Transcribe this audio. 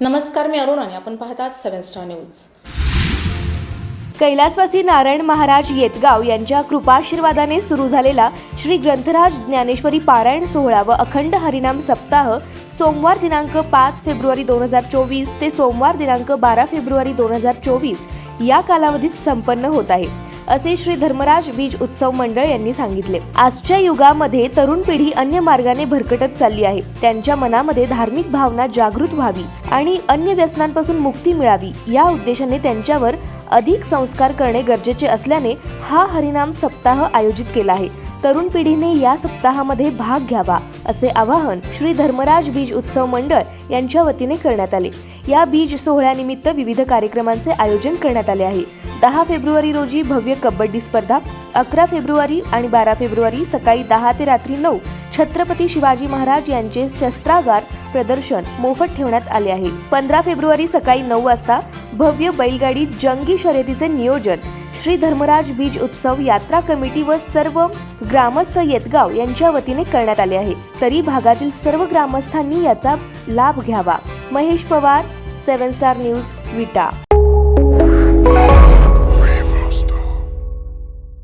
नमस्कार मी अरुण आणि आपण पाहतात सेव्हन स्टार न्यूज. कैलासवासी नारायण महाराज येतगाव यांच्या कृपाशीर्वादाने सुरू झालेला श्री ग्रंथराज ज्ञानेश्वरी पारायण सोहळा व अखंड हरिनाम सप्ताह सोमवार दिनांक पाच फेब्रुवारी दोन हजार चोवीस ते सोमवार दिनांक बारा फेब्रुवारी दोन हजार चोवीस या कालावधीत संपन्न होत आहे. असे श्री धर्मराज बीज उत्सव मंडळ यांनी सांगितले. आजच्या युगामध्ये तरुण पिढी अन्य मार्गाने भरकटत चालली आहे. त्यांच्या मनामध्ये धार्मिक भावना जागृत व्हावी आणि अन्य व्यसनांपासून मुक्ती मिळावी या उद्देशाने त्यांच्यावर अधिक संस्कार करणे गरजेचे असल्याने हा हरिनाम सप्ताह आयोजित केला आहे. तरुण पिढीने या सप्ताहामध्ये भाग घ्यावा असे आवाहन श्री धर्मराज बीज उत्सव मंडळ यांच्या वतीने करण्यात आले. या बीज सोहळ्यानिमित्त विविध कार्यक्रमांचे आयोजन करण्यात आले आहे. दहा फेब्रुवारी रोजी भव्य कबड्डी स्पर्धा अकरा फेब्रुवारी आणि बारा फेब्रुवारी सकाळी दहा ते रात्री नऊ छत्रपती शिवाजी महाराज यांचे शस्त्रागार प्रदर्शन मोफत ठेवण्यात आले आहे. पंधरा फेब्रुवारी सकाळी नऊ वाजता भव्य बैलगाडी जंगी शर्यतीचे नियोजन श्री धर्मराज बीज उत्सव यात्रा कमिटी व सर्व ग्रामस्थ येतगाव यांच्या वतीने करण्यात आले आहे. तरी भागातील सर्व ग्रामस्थांनी याचा लाभ घ्यावा. Mahesh Pawar seven star news Vita